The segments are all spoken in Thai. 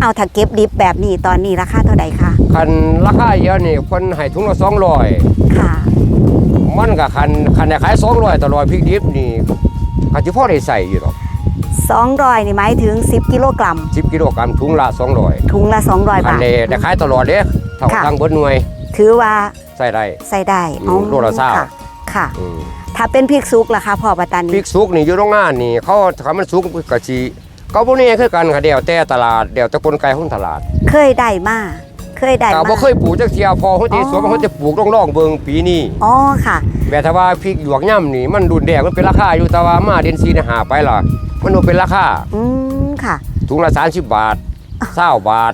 เอาถ้าเก็บดิบแบบนี้ตอนนี้ราคาเท่าใดคะคันราคาเยอะนี่เพิ่นให้ถุงละ200ค่ะมันก็คันคันได้ขาย200ตลอดพริกดิบนี่ก็สิพอได้ใส่อยู่ดอก200นี่หมายถึง10กิโลกรัม10กิโลกรัมถุงละ200ถุงละ200คันบาทได้ได้ขายตลอดเด้เท่าค่ะทางเบิดหน่วย ถือว่าใส่ได้ใส่ได้อืมโลละเศร้าค่ะค่ะอืมถ้าเป็นพริกซุกล่ะคะพ่อปะตันพริกสุกนี่อยู่โรงงานนี่เขาถ้ามันสุกก็สิ ก็บ่แน่คือกันค่ะเดี๋ยวแต่ตลาดเดี๋ยวแต่กลไกของตลาดเคยได้มาเคยได้ก็มา บ่เคยปลูกจักเที่ยพอเฮาสิสวนเฮาจะปลูกร่องๆเบิ่งปีนี้อ๋อค่ะแบบถ้าว่าพริกหยวกย่ำนี่มันดุนแดงมันเป็นราคาอยู่แต่ว่ามาเดนซีนี่หาไปล่ะมันบ่เป็นราคา อืมค่ะ ถุงละ30บาท20บาท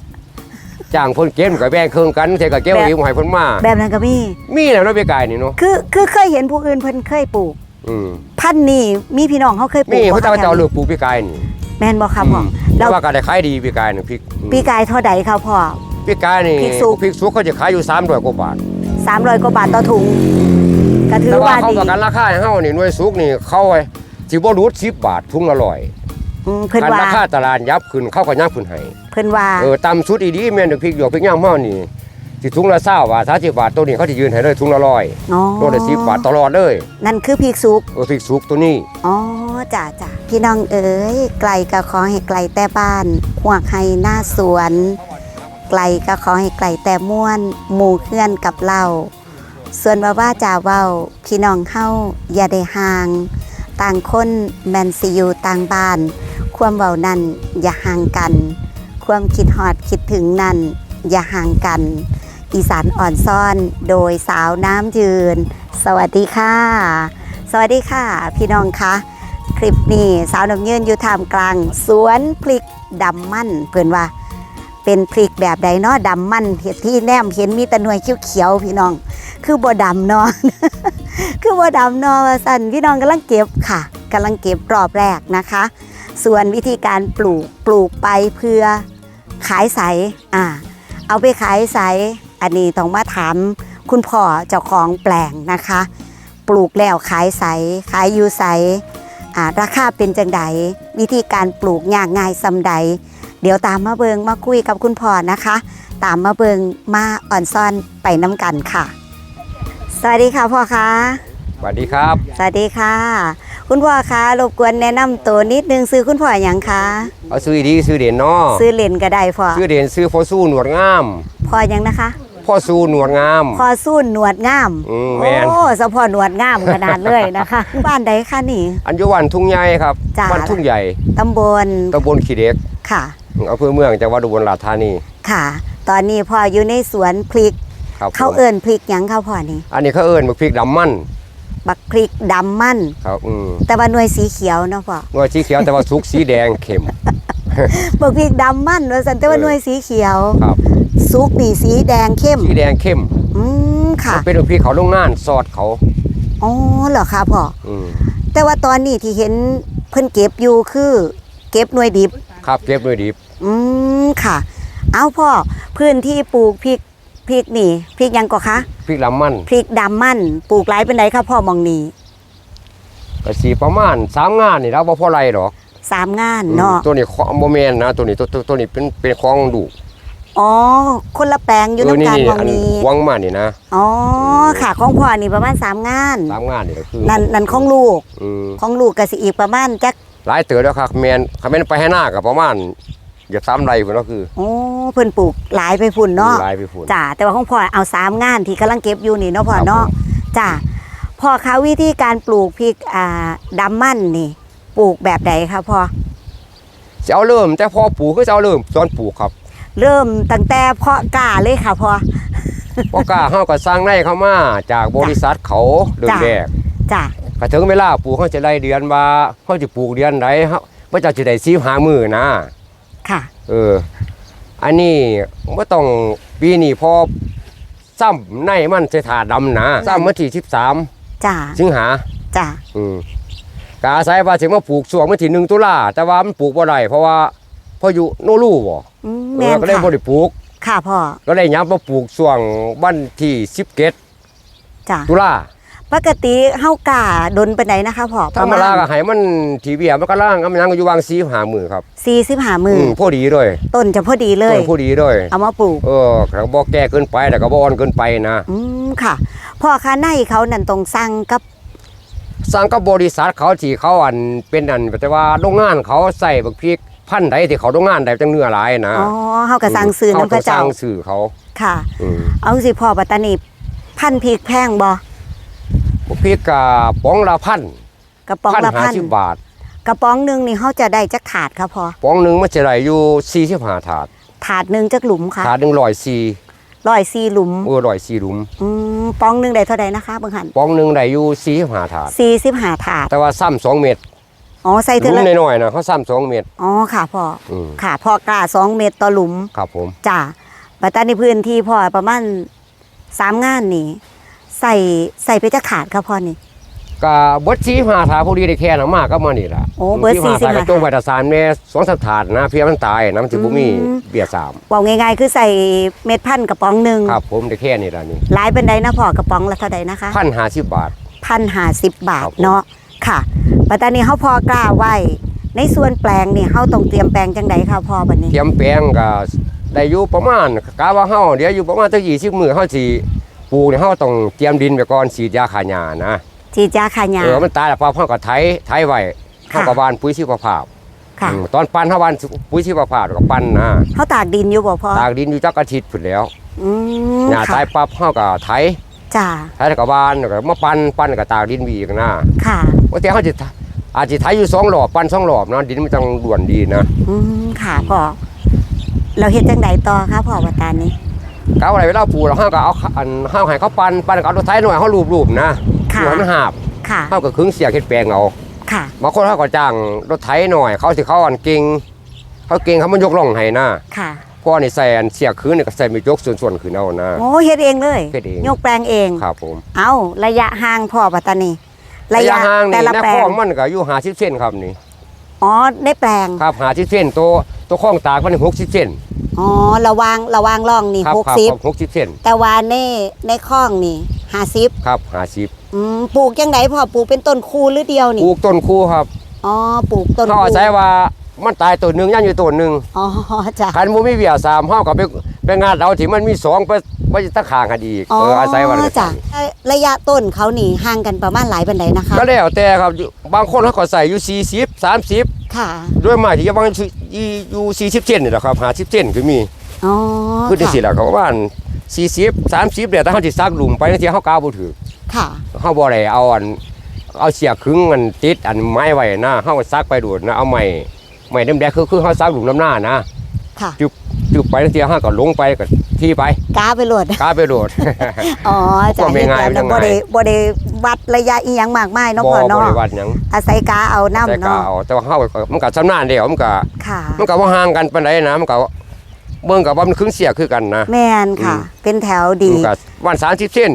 จ้างเพิ่นเก็บก็แบ่งครึ่งกันเทก็เก็บไว้อีกให้เพิ่นมา แบบนั้นก็มี มีแล้วเนาะไปไกลนี่เนาะคือคือเคยเห็นผู้อื่นเพิ่นเคยปลูก อืมพันธุ์นี่มีพี่น้องเขาเคยปลูมีกเขาบ่เจ้าคะเจ้าเลือกปลูกปีกายนี่ แม่นบ่ครับพ่อมแล้แต่วว่าก็ได้ขายดีปีกายนี่พริกอืมปีกายเท่าใดครับพ่อ ปีกายนี่พริกสุก พริกสุกเขาจะขายอยู่300กว่าบาท300กว่าบาทต่อถุงก็ถือแต่ว่าว่าเขาดีประกันราคาให้เฮานี่หน่วยสุกนี่เขาไว้สิบ่รูด10บาทถุงละร้อยอืมเพิ่นคันว่าราคาตลาดยับขึ้นเขาก็ยับขึ้นให้เพิ่นว่าเออตำชุดอีดีแม่นพริกหยวกพริกย่างเฮานี่สิถุงละ20บาท30บาทตัวนี้เขาสิยืนให้เลยถุงละร้อยอ๋อโลละ10บาทตลอดเลยนั่นคือพริกซุกเออพริกสุกตัวนี้ อ๋อ จ้ะจ้ะพี่น้องเอ๋ยไกลก็ขอให้ไกลแต่บ้านหวให้หน้าสวน ไกลก็ขอให้ไกลแต่ม่วน หมู่เพื่อนกับเรา ส่วนว่าว่าจ่าเว้าพี่น้องเฮาอย่าได้ห่าง ต่างคนแมนซิอยู่ต่างบ้าน ความเว้านั่นอย่าห่างกัน ความคิดฮอดคิดถึงนั่นอย่าห่างกัน อีสานอ่อนซ่อนโดยสาวน้ำยืน สวัสดีค่ะ สวัสดีค่ะ พี่น้องคะ คลิปนี้สาวน้ำยืนอยู่ท่ามกลาง สวนพริกดำมั่นเพื่อนว่า เป็นพริกแบบใดเนาะดำมั่นเห็นที่แนมเห็นมีตะหน่วยเขียวๆพี่น้อง คือบ่ดำเนาะคือบ่ดำเนาะสั่นพี่น้องกำลังเก็บค่ะกำลังเก็บรอบแรกนะคะ ส่วนวิธีการปลูกปลูกไปเพื่อขายใสอ่า เอาไปขายใสอันนี้ต้องมาถามคุณพ่อเจ้าของแปลงนะคะ ปลูกแล้วขายใสขายอยู่ใส ราคาเป็นจังใดวิธีการปลูกยากง่ายซำใด เดี๋ยวตามมาเบิงมาคุยกับคุณพ่อนะคะ ตามมาเบิงมาอ่อนซ่อนไปน้ำกันค่ะ สวัสดีค่ะพ่อคะสวัสดีครับ สวัสดีค่ะ คุณพ่อคะรบกวนแนะนำตัวนิดนึงซื้อคุณพ่ออย่างคะเอาซื้ออีดีซื้อเด่นเนาะซื้อเหรียญก็ได้พ่อซื้อเด่นซื้อพ่อสู้หนวดงาม พ่อยังนะคะ พ่อสู้หนวดงามพ่อสู้หนวดงามอืมแม่นโอ้สะพอหนวดงามขนาดเลยนะคะ บ้านใดคะนี่ อันยุวันทุ่งใหญ่ครับจ้าบ้านทุ่งใหญ่ตำบลตำบลขี้เด็กค่ะ อำเภอเมืองจังหวัดอุบลราชธานีค่ะ ตอนนี้พ่ออยู่ในสวนพริก ครับเขาผมเอิ้นพริกหยังเขาพ่อนี่ อันนี้เขาเอิ้นบักพริกดำมันบักพริกดำมันครับอืมแต่ว่าหน่วยสีเขียวเนาะพ่อหน่วยสีเขียวแต่ว่าสุกสีแดงเข้ม บักพริกดำมันว่าสันแต่ว่าเออหน่วยสีเขียวครับซุกนี่สีแดงเข้ม สีแดงเข้ม อืมค่ะ เป็นบักพริกเขาโรงงานซอสเขาอ๋อเหรอคะพ่ออืมแต่ว่าตอนนี้ที่เห็นเพิ่นเก็บอยู่คือ เก็บหน่วยดิบ ครับเก็บหน่วยดิบ อืมค่ะ เอาพ่อพื้นที่ปลูกพริกพริกนี่พริกหยังก็คะพริกดำมันพริกดำมันปลูกหลายเป็นไดคะพ่อมองนี้ก็สีประมาณสามงานนี่แล้วบ่พอไรหรอก สามงานเนาะตัวนี้ของโมเมนนะตัวนี้ตัวตัวตัวนี้เป็นเป็นของดูอ๋อ คนละแปลงอยู่เออน้ำนี่การนี่มองอันนี้วางมานี่นะอ๋อค่ะของพ่อนี่ประมาณสามงานสามงานนี่ก็คือนั่นนั่นของลูกอืมของลูกก็สิอีกประมาณจักหลายเตือแล้วครับแมนคำแมนไปให้หน้ากับประมาณอย่าสามไรพุ่นก็คือโอ้เพิ่นปลูกหลายไปพุ่นเนาะหลายไปฝุ่นจ้าแต่ว่าของพ่อเอาสามงานที่กำลังเก็บอยู่นี่เนาะพ่อครับเนาะผมจ้าพ่อคะวิธีการปลูกพริกอ่าดำมันนี่ ปลูกแบบใดคะพ่อจะเอาเริ่มแต่พอปลูกก็จะเอาเริ่มตอนปลูกครับ เริ่มตั้งแต่เพาะกล้าเลยค่ะพ่อเพราะกล้าเฮาก็สร้างในเข้ามาจากบริษัทเขาเริ่มจ้ะแรกจ้าก็ถึงเวลาปลูกเขาจะได้เดือนว่าเขาจะปลูกเดือนไหนเฮาว่าจะจะได้ซีหามือนะ ค่ะ เออ อันนี้ไม่ต้องปีนี้พอซ้ำในมันเสถาดำนะซ้ำวันที่สิบสามจ้าสิงหาจ้าอืม กอาศัยว่าถึงมาปลูกช่วงวันที่หนึ่งตุลาแต่ว่ามันปลูกบ่ได้เพราะว่าพายุโนรูบ่อืมเอแม่อนก็เลยค่ะบ่ได้ปลูก ค่ะพ่อก็เลยย้ำมาปลูกช่วงวันที่สิบเกตจ้าตุลาปกติเฮากล้าดนปานใดนะคะพ่อธรรมดาก็ให้มันทีเบียมันก็ล่างก็มันยังอยู่วางซีหามือครับ45มืออืมพอดีด้วยต้นจะพอดีเลย ต้นพอดีด้วย เอามาปลูก เออเขาบ่แก่เกินไปแต่ก็บ่อ่อนเกินไปนะ อืมค่ะพ่อคะในเขานั่นตรงสั่งกับ สร้างกับบริษัทเขาที่เขาอันเป็นอันแต่ว่าโรงงานเขาใส่บักพริกพันธุ์ใดที่เขาโรงงานใดจังเนื้อหลายนะอ๋อเฮาก็สั่งซื้อน้ำพระเจ้าขต้องสั่งซื้อเขาค่ะอืมเอาสิพ่อปัตตานีพันธุ์พริกแพงบ่บักพริกกะป๋องละพันกระป๋องพันละห้าพันสิบบาทกระป๋องหนึงนี่เฮาจะได้จักถาดค่ะพ่อป๋องหนึงมันจะได้อยู่สี่สิบห้าถาด ถาดหนึงจักหลุมค่ะ ถาดหนึ่งร้อยสี่ ร้อยสี่หลุมเออร้อยสี่หลุมอืมปองหนึงได้เท่าใดนะคะบางหันป๋องหนึ่งได้อยู่สี่สิบห้าถาด45ถาดแต่ว่าซ้ำสองเม็ดอ๋อใส่หเท่าลุมละน้อยๆนะเขาซ้ำสองเม็ดอ๋อค่ะพ่ออืมค่ะพ่อกล้าสองเม็ดต่อหลุมครับผมจ้าปัตตานีพื้นที่พ่อประมาณสามงานนี่ใส่ใส่ไปจักถาดค่ะพ่อนี่ กะเบดสี่ห้าถาดพอดีได้แค่น้ำมากก็มานี่ล่ะโอ้เบิด45 45ถาดก็จงไว้แตะสารแม่สองสามถาดนะเพียมันตายนะมันสิบ่มีอืมเบียร์สามบอกง่ายๆคือใส่เม็ดพันธุ์กระป๋องหนึ่งครับ ผมได้แค่นี้ล่ะนี่หลายเป็นไดนะพ่อกระป๋องละเท่าใดนะคะพันห้าสิบบาท พันหาสิบบาทครับผม เนาะค่ะปัตตานีเฮาพอกล้าไว้ในส่วนแปลงนี่เฮาต้องเตรียมแปลงจังใดค่ะพ่อบัดนี้เทียมแปลงก็ได้อยู่ประมาณกะว่าเฮาเดี๋ยวอยู่ประมาณตั้งยี่สิบมื้อเฮาสิปลูกนี่เฮาต้องเตรียมดินไปก่อนฉีดยาฆ่าหญ้านะ ฉีดยาฆ่าหญ้าเออมันตายแล้วพอเฮาก็ไถไถไว้เฮาก็หว่านปุ๋ยชีวภาพค่ะอืมตอนปั้นเฮาหว่านปุ๋ยชีวภาพแล้วก็ปั้นนะเฮาตากดินอยู่บ่พ่อตากดินอยู่จักอาทิตย์พุ่นแล้วอืมหญ้าค่ะตายปั๊บเฮาก็ไถจ้าไถแล้วก็หว่านแล้วก็มาปั้นปั้นแล้วก็ตากดินไว้อีกนะค่ะบางทีเฮาสิอาจสิไถอยู่สองรอบปั้นสองรอบนะดินมันจังด่วนดีนะอืมค่ะพ่อเราเฮ็ดจังใดต่อคะพ่อปัตตานีกะว่าอะไรเวลาปลูกแล้วเฮาก็เอาอันเฮาให้เขาปั้นปั้นก็เอารถไถหน่อยเฮารูปๆนะ ค่ะ หัวมันหาบค่ะ เฮาก็ขึงเสียกเฮ็ดแปลงเอาค่ะ บางคนเขาก็จ้างรถไถหน่อย เขาสิเขาอันเก่งเขาเก่งเขามันยกล่องให้นะค่ะเพราะว่านี่ใส่อันเสียกคืนนี่ก็ใส่มียกส่วนๆคืนเอานะ โอ้เฮ็ดเองเลยเฮ็ดเอง ยกแปลงเอง ครับผมเอาระยะห่างพ่อปัตตานีระยะห่างแต่นี่ละในแปลคลองงมันก็อยู่50เซนครับนี่ อ๋อได้แปลง ครับ50เซนตัวตัวคลองตากมัน60เซนอ๋อระวางระวางร่องนี่ครับหกครับสิบครับ60เซนแต่ว่าในในคลองนี่ ห้าสิบครับ50อืมปลูกยังไงพ่อปลูกเป็นต้นคูหรือเดียวปนี่ลูกต้นคูครับอ๋อปลูกต้นเขาคูอาศัยว่ามันตายตัวหนึงยังอยู่ตัวหนึงอ๋อจ้ะ คันบ่มีเบี้ยสามเฮาก็ไปไปงานเอาที่มันมีสองไปไว้ตะข้างกันอีกอ๋อเอออาศัยว่าจ้ะระยะต้นเขานี่ห่างกันประมาณหลายปันไดนะคะ ก็แล้วแต่ครับอยู่บางคนเขาก็ใส่อยู่40 30ค่ะด้วยมาที่จะบางอยู่สี่สิบเซนนี่แหละครับหาสิบเซนก็มี อ๋อคือที่ค่ะสิแหละเขาประมาณ สี่สิบสามสิบเดี๋ยวถ้าเขาจิซักหลุมไปนั่นที่เขากาวบ่ถือค่ะเขาบ่ได้เอาอันเอาเสียขึงมันติดอันไม้ไว้นะเขาก็ซักไปดูดนะเอาไม้ไม้เดิมแดงคือคือเขาซักหลุมน้ำหน้านะค่ะจุดไปนั่นที่เขาก็ลงไปก็ที่ไปกาไปโหลดกาไปโดดอ๋อจ้ะก็ไม่ง่ายเฮ็ดแบบนั้นไม่บ่ง่ายได้บ่ได้วัดระยะอีหยังมากมายเนาะบ่พ่อบ่เนาะได้วัดหยังอาศัยกาเอาแต่น้ำกาเนาะเอาแต่ว่าเขาก็มันก็ชำนาญเดียวมันก็ค่ะมันก็บ่ห่างกันปานใดนะมันก็ เบิ่งกับว่ามันครึ่งเสียคือกันนะ แม่นค่ะ อืม เป็นแถวดี มันก็วัน30เซน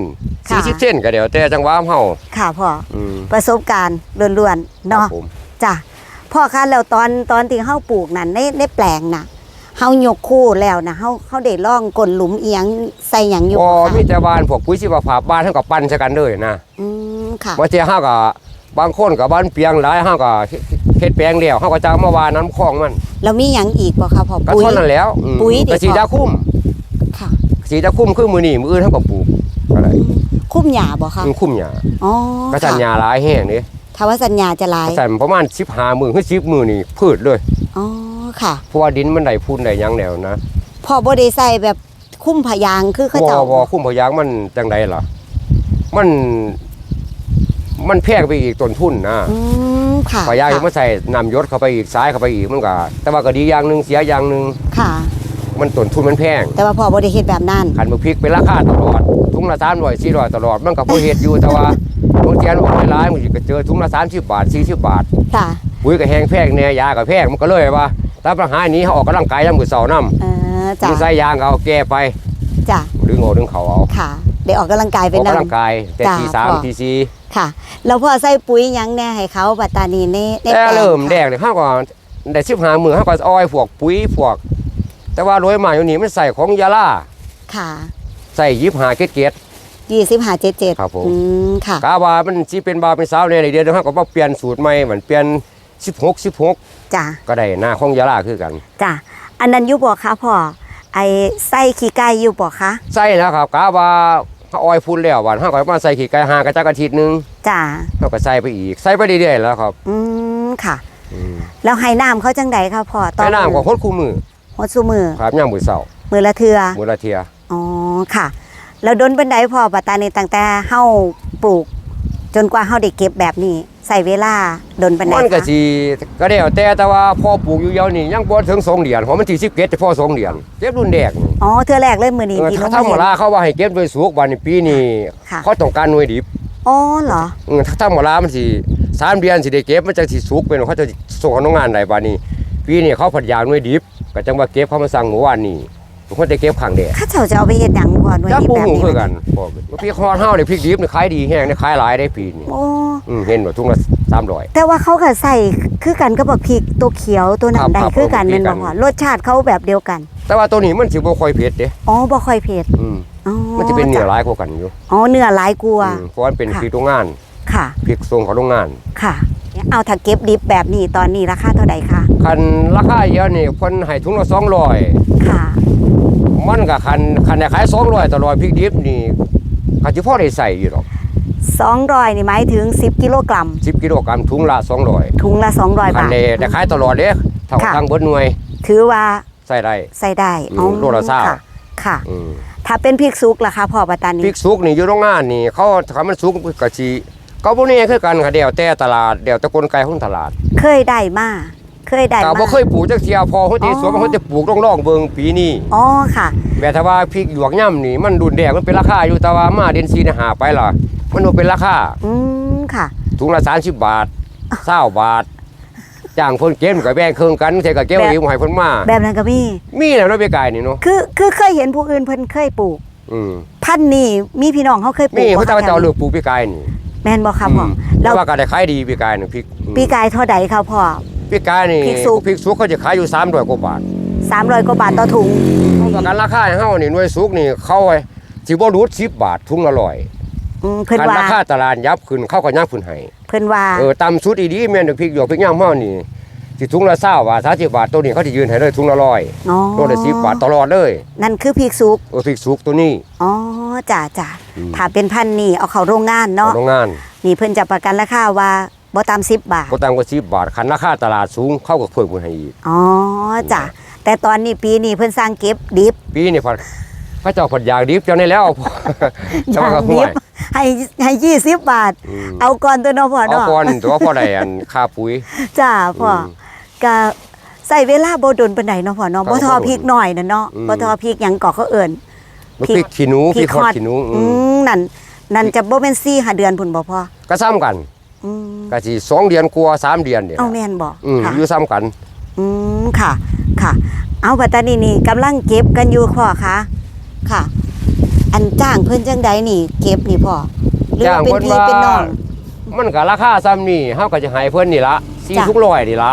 ค่ะ40เซนก็เดี๋ยวแต่จังหวะเฮาค่ะพ่ออืมประสบการณ์ล้วนๆเนาะครับผมจ้ะพ่อคะแล้วตอนตอนที่เฮาปลูกนั่นในในแปลงน่ะเฮายกคู่แล้วนะเฮาเฮาได้ล่องกลหลุมเอียงใส่หยังอยู่บ่บ่คะมีแต่บ้านพวกปุ๋ยชีวภาพบ้านเฮาก็ปั่นใส่กันเลยนะอืมค่ะ บางทีเฮาก็บางคนก็บ้านเปียงหลายเฮาก็ เฮ็ดแปลงแล้วเฮาก็จะเอามาวานน้ำคลองมันแล้วมีหยังอีกบ่คะพ่อก็ปุ๋ย เท่านั้นแล้วอืมปุ๋ยดิก็สีพ่อดาคุ้มค่ะสีดาคุ้มคือมื้อนี้มื้ออื่นเฮาก็ปลูกก็ได้คุ้มหญ้าบ่คะมันคุ้มหญ้าอ๋อก็สัญค่ะญาหลายแห้งนี่ถ้าว่าสัญญาจะหลายก็สั่นประมาณ15มื้อคือ10มื้อนี่พืชเลยอ๋อค่ะ เพราะว่าดินมันได้พูนได้หยังแล้วนะพ่อบ่ได้ใส่แบบคุ้มพยางค์คือเขาบ่เจ้าบ่คุ้มพะยางมันจังไดล่ะ มัน มันแพงไปอีกต้นทุนนะ อืม ค่ะพอยางค่ะมาใส่น้ำยศเข้าไปอีกซ้ายเข้าไปอีกมันก็แต่ว่าก็ดีอย่างหนึ่งเสียอย่างหนึ่งค่ะ มันต้นทุนมันแพงแต่ว่าพ่อบ่ได้เฮ็ดแบบนั้น ขันบักพริกเป็นราคาตลอดถุงละสามร้อยสี่ร้อยตลอดมันก็พอเฮ็ดอยู่แต่ว่าบางทีมันไม่ร้ายมันก็เจอถุงละสามสิบบาทสี่สิบบาท ค่ะปุ๋ยก็แพงแพงเนี่ยยาก็แพงมันก็เลยว่าถ้าปัญหานี้เขาออกกำลังกายยังมือเสาร์น้เออำจ้ะมึงใส่ยางก็เอาแก้ไปจ้ะดึงออกดึงเขาเอาค่ะ ได้ออกกำลังกายอเป็นอกนำกำลังกายแต่จ้ะทีสามพ่อทีสี่ ค่ะ แล้วพ่อใส่ปุ๋ยหยังแน่ให้เขาปัตตานีในในแต่ปลงเริ่มค่ะแดกเลยเขาก็ได้สิบหามือเขาก็อ้อยพวกปุ๋ยพวก แต่ว่าโดยมาอยู่นี่มันใส่ของยาล่าค่ะใส่ยิบหาเกตเกตยี่สิบห้าเจ็ดเจ็ดครับผม อืมค่ะ กาว่ามันสิเป็นบ่าวเป็นสาวเนี่ยเดี๋ยวเดี๋ยวเขาก็มาเปลี่ยนสูตรใหม่เหมือนเปลี่ยน16 16 จ้ะ ก็ได้หน้าของยาลาคือกัน จ้ะ อันนั้นอยู่บ่คะพ่อ ไอ้ไส้ขี้ไก่อยู่บ่คะใส่นะครับกาว่า เขาออยพุ่นแล้ววันเขาก็มาใส่ขี้ไก่หากระจักอาทิตย์หนึงจ้ะเขาก็ใส่ไปอีกใส่ไปเรื่อยๆแล้วครับอืมค่ะ อืมแล้วให้น้ำเขาจังใดคะพ่อตอแม่น้ำของโคตรคู่มือหดซุมือครับย่ามมือเสามือละเทือมือละเทีย อ๋อค่ะ แล้วดนบันไดพ่อปัตตานีตั้งแต่เฮาปลูก จนกว่าเฮาได้เก็บแบบนี้ใส่เวลาดนบันไดมันก็คะสิก็ได้แต่แต่ว่าพอปลูกอยู่เยาวนี่ยังบ่ถึงสองเดือนเพราะมันที่17จะพอสองเดือนเก็บรุ่นแดกนี่ อ๋อเทือแรกเลยมือนี้เออที่ถ้าน้ธรองรมเห็นดาเขาว่าให้เก็บโดยสุกวันนี้ปีนี้ค่ะ เขาต้องการหน่วยดิบอ๋อเหรอ เออถ้าธรรมดามันสิสามเดือนสิได้เก็บมันจะสิสุกเป็นเขาจะส่งเขาโรงงานได้บัดนี้ ปีนี้เขาผัดยางหน่วยดิบก็จังว่าเก็บเขามาสั่งเมื่อวานนี้ ทุกคนได้เก็บข้างแดดข้าเจ้าจะเอาไปเฮ็ดหยังพ่อหน่วยจักนี้ปูแบบหูนี้คือกันบอกเลยว่าพี่คอนเฮาเนี่ยพริกดิบเนี่ยขายดีแห้งเนี่ยขายหลายได้ปีนี้โอ้อืมเห็นว่าทุงละ300 แต่ว่าเขาก็ใส่คือกันก็บอกพริกตัวเขียวตัวครับน้ำใดครับคือกันผมแม่นคือกับ่นพ่อรสชาติเขาแบบเดียวกันแต่ว่าตัวนี้มันสิบ่ค่อยเผ็ดเด้อ๋อบ่ค่อยเผ็ดอืมอ๋อมันจะเป็นเนื้อหลายกว่ากันอยู่อ๋อเนื้อหลายกว่าอืมเพราะมันเป็นค่ะพริกโรงงานค่ะ พริกส่งของโรงงาน ค่ะ เอาถ้าเก็บดิบแบบนี้ตอนนี้ราคาเท่าใดคะคันราคาเยอะนี่เพิ่นให้ถุงละ200 ค่ะ มันก็คันคันได้ขาย200ตลอดพริกดิบนี่ก็สิพอได้ใส่อยู่หรอก200นี่หมายถึง 10 กิโลกรัม10กิโลกรัมถุงละ200ถุงละ200คันบาท ได้ได้ขายตลอดเด้เท่าค่ะ ทางเบิดหน่วยถือว่าใส่ได้ ใส่ได้อืมโลละเศร้า ค่ะค่ะ อืมถ้าเป็นพริกซุกล่ะคะพ่อปัตตานีพริกสุกนี่อยู่โรงงานนี่เขาถ้ามันสุกก็สิก็บ่แน่คือกันค่ะเดี๋ยวแต่ตลาดเดี๋ยวแตะกลไกของตลาด เคยได้มา เคยได้ก็มาบ่เคยปลูกจักเที่ยพอเฮาสิสวนเฮาจะปลูกร่องๆเบิ่งปีนี้อ๋อค่ะ แม้ถ้าว่าพริกหยวกย่ำนี่มันดุนแดงมันเป็นราคาอยู่แต่ว่ามาเดือน4นี่หาไปล่ะ มันบ่เป็นราคาอืมค่ะ ถุงละ30บาท20บาทจ้างเพิ่นเก็บก็แบ่งครึ่งกันเทก็เก็บไว้ให้เพิ่นมาแบบนั้นก็มีมีแล้วเนาะไปไกลนี่เนาะคือคือเคยเห็นผู้อื่นเพิ่นเคยปลูกอืมพันธุ์นี่มีพี่น้องเขาเคยปลูมีกเขาบ่เจ้าคะเจ้าเลือกปลูกปีกายนี่แม่นบ่คะพ่อมแล้แล้ววว่าก็ได้ขายดีปีกายนี่พริกอืมปีกายเท่าใดคะพ่อ ปีกายนี่พริกสุก พริกสุกเขาจะขายอยู่300กว่าบาท300กว่าบาทต่อถุง ประกันราคาให้เฮานี่หน่วยสุกนี่เข้าไว้สิบ่รูด10บาทถุงละร้อยอืมเพิ่นคันว่าราคาตลาดยับขึ้นเขาก็ยับขึ้นให้เพิ่นว่าเออตามสุดอีดีแม่นพริกหยวกพริกย่างเฮานี่สิถุงละ20บาท30บาทตัวนี้เขาสิยืนให้เลยถุงละร้อยอ๋อโลละ10บาทตลอดเลยนั่นคือพริกสุกเออพริกสุกตัวนี้ อ๋อจ้าจ้าอืม ถ้าเป็นพันธุ์นี่เอาเข้าโรงงานเนาะโรงงาน นี่เพิ่นจะประกันราคาว่า บ่ต่ำ10บาทก็ต่ำกว่า10บาทคันราคาตลาดสูงเขาก็เพิ่มขึ้นให้อีกอ๋อจ้ะแต่ตอนนี้ปีนี้เพิ่นสร้างเก็บดิบ ปีนี้พอพระเจ้าผดอยากดิบเจ้านี่แล้วอเจ้าย่างก็ดิห่วบยให้ให้ยี่สิบบาทอืมเอาก่อนตัวเนาะพ่อเอาเนาะก่อนตัวพอได้อันค่าปุ๋ยจ้าพ่ออมก็ใส่เวลาบ่ดนปานใดเนาะพ่อเนาะครับบ่ทอบ่ดนพริกหน่อยน่ะเนาะอืมบ่ทอพริกหยังก่อเขาเอิ้นมันพริกพริกขี้หนูพริกฮอดฮอดขี้หนูอือืมมนั่นนั่นจะบ่แม่น4 5เดือนพุ่นบ่พ่อก็ซ้ำกัน อืมก็สิสองเดือนกว่าสามเดือนเนี่ยเอาแม่นบ่อืมค่ะอยู่ซ้ำกัน อืมค่ะ ค่ะ เอาปัตตานีนี่กำลังเก็บกันอยู่พ่อคะค่ะ อันจ้างเพิ่นจังใดนี่ เก็บนี่พ่อหรือว่าเป็นพี่เป็นน้อง มันก็ราคาซ้ำนี่เฮาก็จะให้เพิ่นนี่ละสี่จ้ะ ทุกร้อยนี่ละ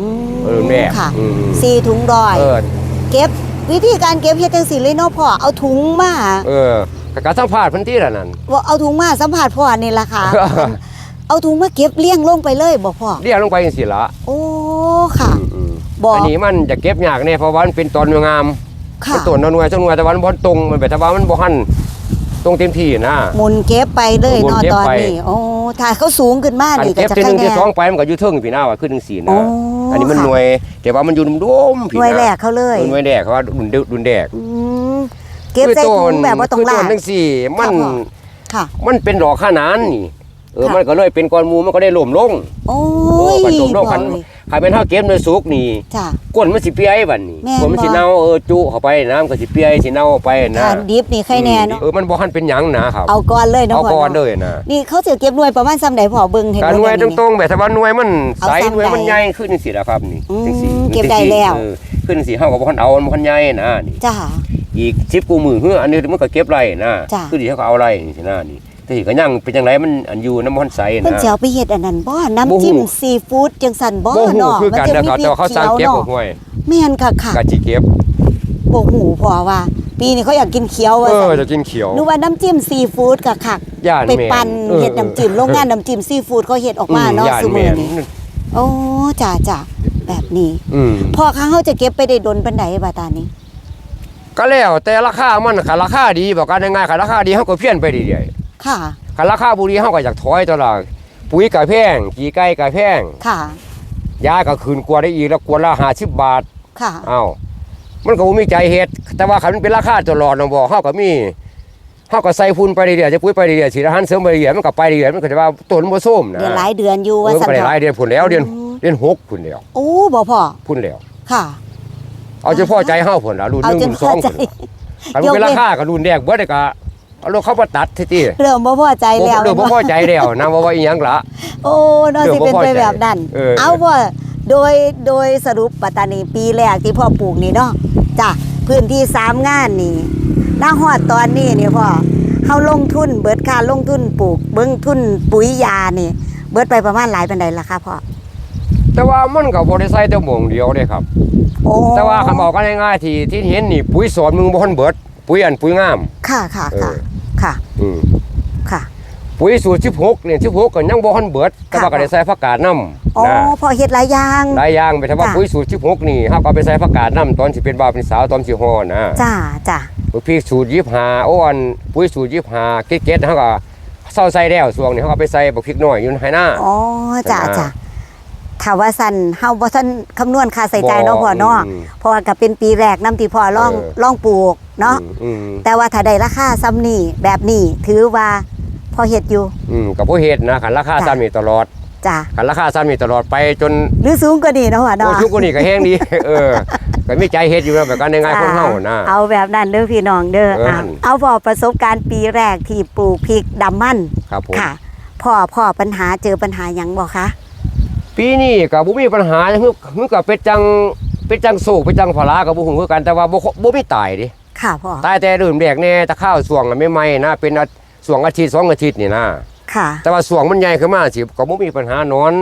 อืมเออแม่ค่ะอืม สี่ถุงร้อย เออเก็บวิธีการเก็บเฮ็ดจังซี่เลยเนาะพ่อเอาถุงมาเออก็กระสัมภาษณ์เพิ่นที่ละนั่น ว่าเอาถุงมาสัมผัสพ่อนี่ล่ะค่ะ เอาถุงมาเก็บเลี้ยงลงไปเลยบ่พ่อเรียกลงไปจังซี่ละโอ้ค่ะอืมอืมบ่อันนี้มันจะเก็บยากแน่เพราะว่ามันเป็นตอนงามค่ะเป็นต้นหน่วยจังหน่วยแต่ว่ามันบ่ตรงมันแบบแต่ว่ามันบ่หันตรงเต็มที่นะหมุนเก็บไปเลยหมุนเนาะเก็บตอนไปนี้โอ้ถ้าเขาสูงขึ้นมาอันนี่ก็เก็บจะที่หค่อนึ่ยงที่แน่สองไปมันก็อยู่เทิงพี่น้าว่าขึ้นจังซี่โอ้นะอันนี้มันค่ะหน่วย แต่ว่ามันอยู่ดุมๆพี่หน่วยแรนะกเขาเลยเออหน่วยแรกเขาว่าดุนดุนแดกอืมเก็บใส่ถุงแบบว่าต้องคือลาต้กนจังซี่มันค่ะมันเป็นดอกขนานนี่ เออค่ะ มันก็เลยเป็นก้อนหมูมันก็ได้หล่มลงโอ้โอ้ยกันหล่มลงบคัอนกเลยใครเป็นเฮาเก็บในสุกนี่จ้ะ ก้นมันสิเปียบัดนี้แม่นก้นมันสิบ่เน่าเออจุเข้าไปน้ำก็สิเปียสิเน่าไปนะทานดิบนี่ใครแน่เนาะเออมันบ่ทันเป็นหยังนะครับเอาก่อนเลยเนาะเอาพ่ก่อนเนาะเลยนะนี่เขาจะเก็บหน่วยประมาณซ้ำใดพอเบิ่งเห็นการหน่วยตบ่รงๆแบบถ้าว่าหน่วยมันเอาใสซ้ำหน่วยมันใดใหญ่ขึ้นจังซี่ล่ะครับนี่อืมจังซี่เก็บได้แล้ว เออขึ้นจังซี่เฮาก็บ่ทันเอามันบ่ทันใหญ่นะนี่ จ้าอีก10กูมือเฮืออันนี้มันก็เก็บไรนะจ้ะ คือที่เขาก็เอาไรนี่สินะนี่แต่ที่ก็ยังเป็นจังไดมันอันอยู่น้ำมันใสเพิ่นนะ สิเอาไปเฮ็ดอันนั้นบ่บ่น้ำฮู้ จิ้มซีฟู้ดจังซั่นบ่บ่ฮู้เนาะคือกันมันะจะครับมีแต่ว่าเขาสร้างเก็บขียวกับเนาะห้วยแม่นค่ะค่ะกะสิเก็บบ่ฮู้พอว่า ปีนี้เขาอยากกินเขียวว่าเอซั่อนจะกินเขียวนึกว่าน้ำจิ้มซีฟู้ดกับคักย่านไปแม่ปั่นออ เฮ็ดน้ำจิ้มโรงงานน้ำจิ้มซีฟู้ดเขาเฮ็ดออกมาเนาะย่านซุมื้แม่อนี้โอ้จ้าจ้าแบบนี้ อืมพอครั้งเขาจะเก็บไปได้ดนปานใดบาดตานี้ ก็แล้วแต่ราคามันค่ะราคาดีบอกกันง่ายๆค่ะราคาดีเฮาก็เพี้ยนไปเรื่อย ค่ะๆค่ะราคาบุรีเฮาก็อยากถอยตลอดปุ๋ยก็แพงกี่ไก่ก็แพงค่ะยาก็คืนกว่าได้อีกแล้วกว่าละ50บาทค่ะเอ้ามันก็บ่มีใจเฮ็ดแต่ว่าคันมันเป็นราคาตลอดเนาะบ่เฮาก็มีเฮาก็ใส่ฝุ่นไปเรื่อยๆจะปุ๋ยไปเรื่อยๆฉีดอาหารเสริมไปเรื่อยๆมันก็ไปเรื่อยๆมันก็จะว่าต้นบ่ส้มนะเดือนหลายเดือนอยู่เอว่าอมันซั่นก็ได้เถหลายอะเดือนพุ่นแล้วเดือนอืมเดือนหกพุ่นแล้วโอ้บ่พอพุ่นแล้วค่ะ เอาเฉพาะใจเฮาพุ่นล่ะรุ่นเอา1จนรุ่นพอ2ใจ พุ่นล่ะคันมันเป็นราคาก็รุ่นแรกเบิดได้ก็ เอารถเข้ามาตัดทีเริ่มบ่พอใจบ่แล้วเริ่มบ่พอใจแล้วนะว่าว่าอีหยังล่ะโอ้น่าสิเริ่เป็นมบ่พอไปใจแบบนั้นเออเอาพ่อโดยโดยสรุปปัตตานีปีแรกที่พ่อปลูกนี่เนาะจ้ะพื้นที่สามงานนี่หน้าฮอดตอนนี้นี่พ่อเฮาลงทุนเบิดค่าลงทุนปลูก เบิ่งทุนปุ๋ยยานี่ เบิดไปประมาณหลายปานใดล่ะคะพ่อแต่ว่ามันก็บ่ได้ใส่แต่หม่องเดียวเด้ครับโอ้แต่ว่าคำบอกกันง่ายๆที่ที่เห็นนี่ปุ๋ยสอนมึงบ่ทันเบิด ปุ๋ยอันปุ๋ยงาม ค่ะค่ะค่ะเออค่ะอืมค่ะ ปุ๋ยสูตร16เนี่ย16ก็ยังบ่ทันเบิดแต่ว่าก็ได้ใส่ผักกาดนำอ๋อนะพอเฮ็ดหลายอย่างหลายอย่างไปแต่ว่าจ้ะปุ๋ยสูตร16นี่เฮาก็เอาไปใส่ผักกาดนำตอนสิเป็นบ่าวเป็นสาวตอนสิฮ้อนะจ้าจ้าปุ๋ยพริกสูตร25โอ้อันปุ๋ยสูตร25เก็ดๆเฮาก็เซาใส่แล้วช่วงนี้เฮาก็ไปใส่บักพริกน้อยอยู่ในหน้าอ๋อจ้าจ้ะจ้า ถ้าว่าสั่นเฮาบ่ทันคำนวณค่าใส่ใจายเนาะพ่อเนาะอืมเพราะว่าก็เป็นปีแรกนํที่พ่อลองเออลองปลูกเนาะอืมอืมแต่ว่าถ้าได้ราคาซ้ำนี่แบบนี้ถือว่าพอเฮ็ดอยู่ อืมกับผู้เฮ็ดนะคันราคาจ้ะ ซ้ำนี่ตลอดจ้ะคันราคาซ้ำนี่ตลอดไปจนหรือสูงกว่านี้เนาะพ่อโอ้เนาะ ชุกกว่านี้ก็แห้งดี เออก็มีใจเฮ็ดอยู่นะแบบกันง่ายๆของเฮานะ เอาแบบนั้นเด้อพี่น้องเด้อเอออะเอาพอประสบการณ์ปีแรกที่ปลูกพริกดำมันครับผม ค่ะพ่อพ่อปัญหาเจอปัญหาหยังบ่คะ ปีนี้ก็บ่มีปัญหาคือคือก็เป็นจังเป็นจังโศกเป็นจังภาระก็บ่ฮู้คือกันแต่ว่าบ่บ่มีตายดิค่ะพ่อตายแต่เริ่มแรกแน่แต่ข้าวส่วงอะใหม่ๆนะเป็นอาส่วงอาทิตย์สองอาทิตย์นี่นะค่ะ แต่ว่าส่วงมันใหญ่ขึ้นมาสิก็บ่มีปัญหานอน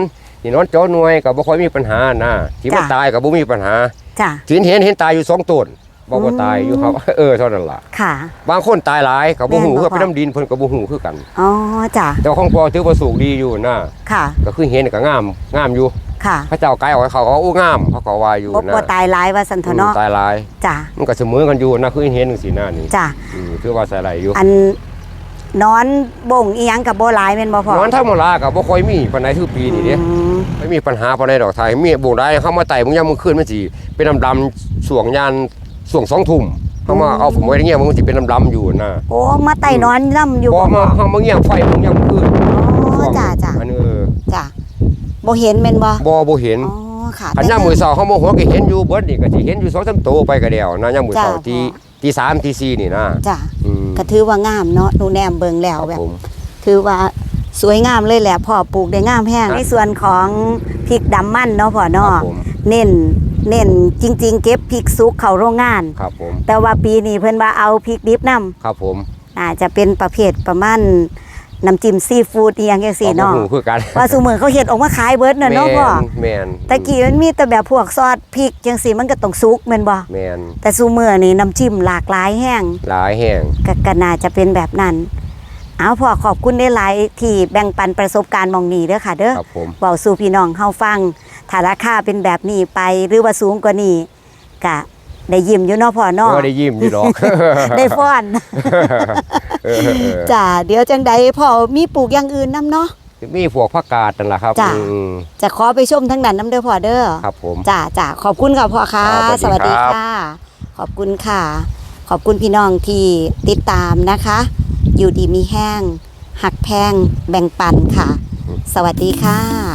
นี่นอนจอหน่วยก็บ่ค่อยมีปัญหานะที่มันจ้ะตายก็บ่มีปัญหาจ้ะที่เห็นเห็นตายอยู่สองต้น บ่บ่ตายอยู่ครับ เออเท่านั้นล่ะค่ะ บางคนตายหลายก็บ่ฮู้แม่นบ่คือเป็นพ่อน้ำดินเพิ่นก็บ่ฮู้คือกันอ๋อจ้ะแต่ว่าของพ่อถือว่าสูงดีอยู่นะค่ะ ก็คือเห็นก็งามงามอยู่ค่ะ พระเจ้าไกลออกให้เขาเขาโอ้งามเขาก็ว่าอยู่บ่นะบ่ตายหลายว่าสันเถอะเนาะอืมตายหลายจ้ะมันก็เสมอกันอยู่นะคือเห็นจังซี่นะนี่จ้ะอืมคือว่าใส่ไหลอยู่อันนอนบ่งอีหยังกับบ่หลายแม่นบ่พ่อนอนธรรมดาก็บ่ค่อยมีปานใดทุกปีนี่เด้อืมไม่มีปัญหาปานใดดอกทายมีบ่งได้เข้ามาไต่มึงยามมื้อคืนมันสิเป็นดำๆส่วงยาน ส่วง2ทุ่มเฮามาเอาผมไว้ในเงี้ยมันสิเป็นดำๆอยู่นะโอ้มาไต่นอนนํอยู่พอบ่มาเฮามาเงี้ยไฟมึงยามมื้อคืนอ๋อจ้ะจ้ะอันนี้เออจ้ะบ่เห็นแม่นบ่บ่บ่เห็นอ๋อค่ะอันยามมื้อเช้าเฮามาหัวก็เห็นอยู่เบิดนี่ก็สิเห็นอยู่2-3โตวไปก็แล้วนะยามมื้อเช้าจ้ะตีตีสามตีสี่นี่นะจ้ะอืมก็ถือว่างามเนาะหนูแนมเบิ่งแล้วครับแบบผมถือว่าสวยงามเลยแหละพ่อปลูกได้งามแห้งครับในส่วนของพริกดำมันเนาะพ่อครัเนาะบผมเน้น เน้นจริง ๆ เก็บพริกสุกเข้าโรงงาน ครับผม แต่ว่าปีนี้เพิ่นว่าเอาพริกดิบนํครับผมอาจจะเป็นประเภทประมาณน้ำจิ้มซีฟู้ดอีหยังจังซี่เนาะก็บ่ฮู้คือกันว่าซุมื้อเขาเฮ็ดออกมาขายเบิดน่ะเนาะพ่อแม่นตะกี้มันมีแต่แบบพวกซอสพริกจังซี่มันก็ต้องสุกแม่นบ่แม่นแต่ซุมื้อนี่น้ำจิ้มหลากหลายแห้งหลายแห้งก็ก็น่าจะเป็นแบบนั้นเอาพ่อขอบคุณได้หลายๆที่แบ่งปันประสบการณ์หมองนี้เด้อค่ะเด้อครับผมเว้าสู่พี่น้องเฮาฟัง ถ้าราคาเป็นแบบนี้ไปหรือว่าสูงกว่านี้ก็ได้ยิ้มอยู่เนาะพ่อเนาะก็ได้ยิ้มอยู่ดอกได้ฟ้อนเออเออจ้าเดี๋ยวจังใดพ่อมีปลูกอย่างอื่นนํเนาะมีพวกผักกาดนั่นแหละครับจ้ะอืมจะขอไปชมทั้งนั้นน้ำเด้อพ่อเด้อครับผมจ้าจ้าขอบคุณค่ะพ่อค่ะครับสสวัวัสสดีดีครับค่ะ ขอบคุณค่ะ ขอบคุณพี่น้องที่ติดตามนะคะ อยู่ดีมีแห้งหักแพงแบ่งปันค่ะ สวัสดีค่ะ